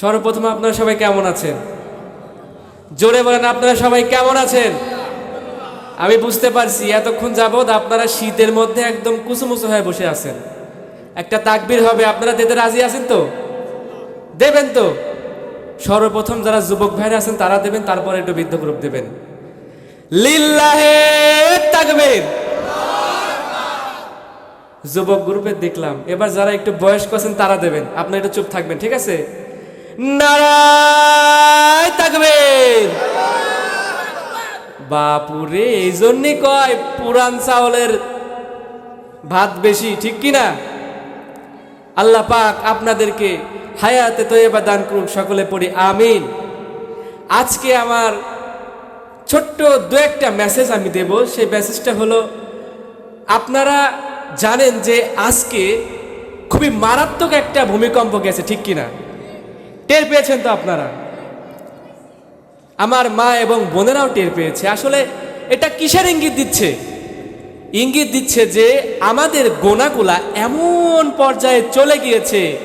সর্বপ্রথম আপনারা সবাই কেমন আছেন? জোরে বলেন, আপনারা সবাই কেমন আছেন? আমি বুঝতে পারছি, এতক্ষণ যাবৎ আপনারা শীতের মধ্যে একদম কুসুমুসু হয়ে বসে আছেন। একটা তাকবির হবে, আপনারা দিতে রাজি আছেন তো? দেবেন তো? সর্বপ্রথম যারা যুবক ভাইরা আছেন, তারা দেবেন, তারপরে একটু বৃদ্ধ গ্রুপ দেবেন। লিল্লাহে তাকবীর! যুবক গ্রুপে দেখলাম, এবার যারা একটু বয়স্ক আছেন, তারা দেবেন। আপনি একটু চুপ থাকবেন, ঠিক আছে? নারায় তাকবীর বাপুরে, এই জন্যই কয় পুরান চাউলের ভাত বেশি, ঠিক কি না? আল্লাহ পাক আপনাদেরকে হায়াতে তৈবা দান করুক, সকলে পড়ি, আমিন। আজকে আমার ছোট্ট দু একটা মেসেজ আমি দেব, সেই মেসেজটা হলো, আপনারা জানেন যে আজকে খুবই মারাত্মক একটা ভূমিকম্প গেছে, ঠিক কিনা টের পেয়েছেন তো আপনারা? আমার মা এবং বোনেরাও টের পেয়েছে। আসলে এটা কিসের ইঙ্গিত দিচ্ছে? ইঙ্গিত দিচ্ছে যে আমাদের গোনাগুলা এমন পর্যায়ে চলে গিয়েছে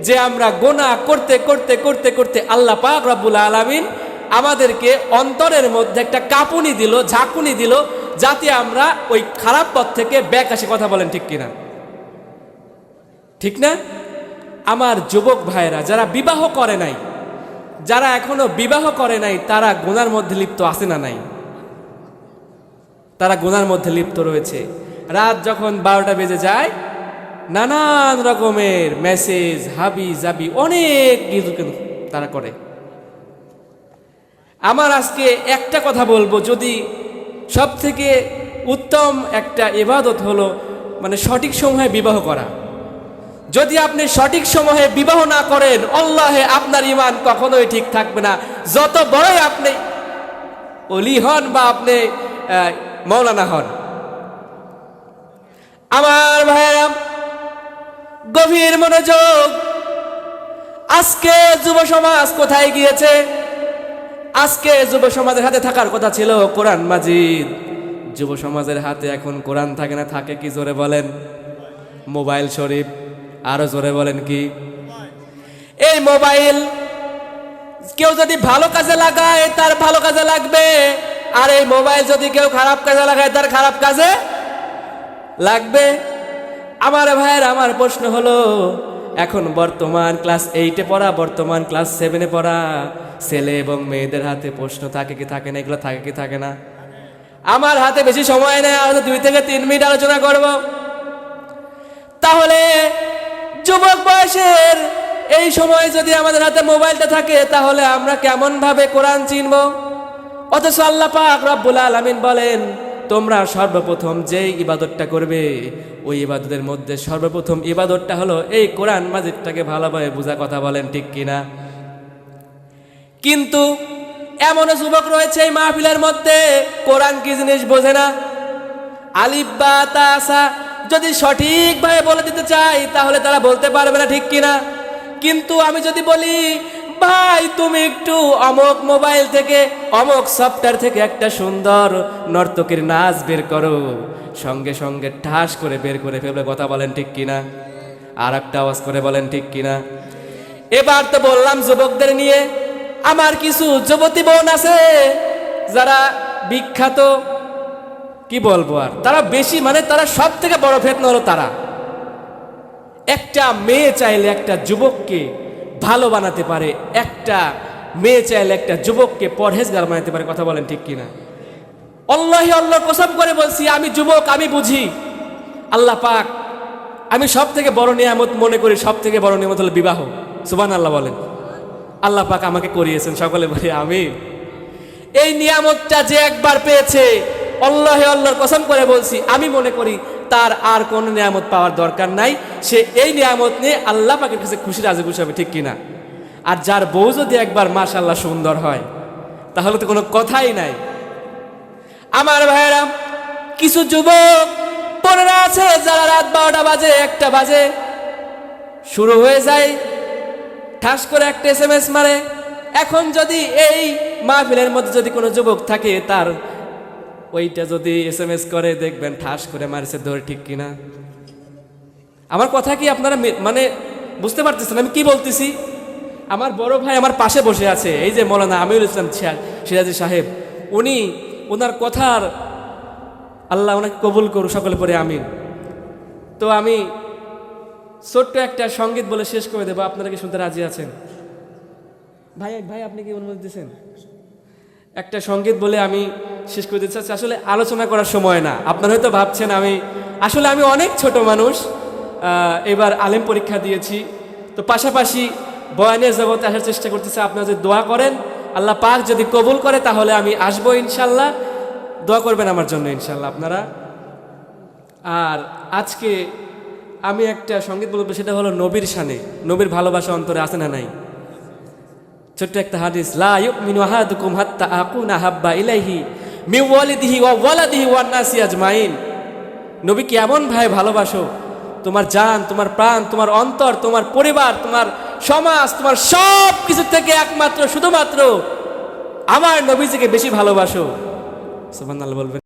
যে আমরা গোনা করতে করতে করতে করতে আল্লাহ পাক রব্বুল আলামিন আমাদেরকে অন্তরের মধ্যে একটা কাঁপুনি দিল, ঝাঁকুনি দিল, যাতে আমরা ওই খারাপ পথ থেকে ব্যাক আসে। কথা বলেন ঠিক কিনা? ঠিক না? আমার যুবক ভাইয়েরা, যারা বিবাহ করে নাই, যারা এখনও বিবাহ করে নাই, তারা গোনার মধ্যে লিপ্ত আছে না নাই? তারা গোনার মধ্যে লিপ্ত রয়েছে। রাত যখন বারোটা বেজে যায়, নানান রকমের মেসেজ হাবি জাবি, অনেক কিছু তারা করে। আমার আজকে একটা কথা বলব, যদি সব থেকে উত্তম একটা ইবাদত হলো মানে সঠিক সময়ে বিবাহ করা। যদি আপনি সঠিক সময়ে বিবাহ না করেন অল্লাহে আপনার ইমান কখনোই ঠিক থাকবে না। যত বড়ই আপনি অলি হন বা আপনি মৌলানা হন। আমার ভাইয়েরা, গভীর মনোযোগ। আজকে যুব সমাজ কোথায় গিয়েছে? আজকে যুব সমাজের হাতে থাকার কথা ছিল কোরআন মাজিদ। যুব সমাজের হাতে এখন কোরআন থাকে না, থাকে কি জোরে বলেন? মোবাইল শরীফ। আরও জোরে বলেন কি? এই মোবাইল কেউ যদি ভালো কাজে লাগায়, তার ভালো কাজে লাগবে। আর এই মোবাইল যদি কেউ খারাপ কাজে লাগায়, তার খারাপ কাজে লাগবে। আমার ভাইয়ের আমার প্রশ্ন হলো, এখন বর্তমান ক্লাস এইটে পড়া, বর্তমান ক্লাস সেভেনে পড়া, ছেলে এবং মেয়েদের হাতে প্রশ্ন থাকে কি থাকে না, এগুলো থাকে কি থাকে না? আমার হাতে বেশি সময় নেই হয়তো দুই থেকে তিন মিনিট আলোচনা করব। তাহলে যুবক বয়সের এই সময় যদি আমাদের হাতে মোবাইলটা থাকে, তাহলে আমরা কেমন ভাবে কোরআন চিনব? অথচ আল্লাহ পাক রব্বুল আলামিন বলেন, তোমরা সর্বপ্রথম যেই ইবাদতটা করবে, ওই ইবাদতের মধ্যে সর্বপ্রথম ইবাদতটা হলো এই কোরআন মাজিদটাকে ভালোভাবে বোঝা কথা বলেন, ঠিক কিনা কিন্তু এমনও যুবক রয়েছে এই মাহফিলের মধ্যে, কোরআন কি জিনিস বোঝে না? আলিফ বা তাসা যদি সঠিকভাবে বলে দিতে চাই, তাহলে তারা বলতে পারবে না ঠিক কিনা। কিন্তু আমি যদি বলি, ভাই, তুমি একটু অমক মোবাইল থেকে, অমক সফটওয়্যার থেকে একটা সুন্দর নর্তকীর নাচ বের করো। সঙ্গে সঙ্গে ঠাস করে বের করে ফেলবে, কথা বলেন ঠিক কিনা? আর একটা আওয়াজ করে বলেন ঠিক কিনা? এবার তো বললাম যুবকদের নিয়ে, আমার কিছু যুবতী বোন আছে, যারা বিখ্যাত কি বলব আর? তারা বেশি মানে তারা সব থেকে বড় ফেতনা হলো তারা। একটা মেয়ে চাইলে একটা যুবককে ভালো বানাতে পারে, একটা মেয়ে চাইলে একটা যুবককে পরহেজগার বানাতে পারে, কথা বলেন ঠিক কিনা? অল্লাহ অল্লাহ কসম করে বলছি, আমি যুবক, আমি বুঝি। আল্লাহ পাক, আমি সব থেকে বড় নিয়ামত মনে করি সব থেকে বড় নিয়ামত হলো বিবাহ। সুবান আল্লাহ বলেন। আল্লাহ পাক আমাকে করিয়েছেন, সকলে বলি আমি এই নিয়ামতটা যে একবার পেয়েছে আল্লাহ আল্লাহর কসম করে বলছি, আমি মনে করি তার আর কোনো নিয়ামত পাওয়ার দরকার নাই। সে এই নিয়ামত নিয়ে আল্লাহ পাকের কাছে খুশি, রাজি, খুশি হবে, ঠিক কিনা? আর যার বউ যদি একবার মাশাল্লাহ সুন্দর হয়, তাহলে তো কোনো কথাই নাই। আমার ভাইয়েরা, কিছু যুবক পনেরো আছে, যারা রাত বারোটা বাজে, একটা বাজে, শুরু হয়ে যায়, ঠাস করে একটা এস এম এস মারে। এখন যদি এই মাহফিলের মধ্যে যদি কোনো যুবক থাকে, তার ওইটা যদি এস এম এস করে, দেখবেন ঠাস করে মারছে ধরে ঠিক কিনা? আমার কথা কি আপনারা মানে বুঝতে পারতেছেন? আমি কি বলতেছি? আমার বড় ভাই আমার পাশে বসে আছে। এই যে মৌলানা আমিরুল ইসলাম সিরাজি সাহেব, উনি ওনার কথার আল্লাহ ওনাকে কবুল করু সকলে পরে আমিন। তো আমি ছোট্ট একটা সংগীত বলে শেষ করে দেবো। আপনারা কি শুনতে রাজি আছেন? ভাই ভাই, আপনি কি অনুমতি দিচ্ছেন একটা সংগীত বলে আমি শেষ করে দিতে চাচ্ছি। আসলে আলোচনা করার সময় না। আপনারা হয়তো ভাবছেন আমি, আসলে আমি অনেক ছোট মানুষ এবার আলেম পরীক্ষা দিয়েছি। তো পাশাপাশি বয়ানের জগতে আসার চেষ্টা করতেছে। আপনারা যদি দোয়া করেন, আল্লাহ পাক যদি কবুল করে, তাহলে আমি আসব ইনশাল্লাহ। দোয়া করবেন আমার জন্য ইনশাল্লাহ আপনারা। আর আজকে আমি একটা সংগীত বলব, সেটা হলো নবীর শানে। নবীর ভালোবাসা অন্তরে আছে না নাই? ছোট্ট একটা হাদিস, লা ইউমিনু আহাদুকুম হাত্তা আকুনা হাব্বা ইলাইহি। মি ওয়ালিদিহি ওয়া ওয়ালাদিহি ওয়ান নাসি আজমাইন। নবী কি এমন ভাই ভালোবাসো? তোমার জান, তোমার প্রাণ, তোমার অন্তর, তোমার পরিবার, তোমার সমাজ, তোমার সব কিছু থেকে একমাত্র, শুধুমাত্র আমার নবীজিকে বেশি ভালোবাসো। সুবহানাল্লাহ বলবেন।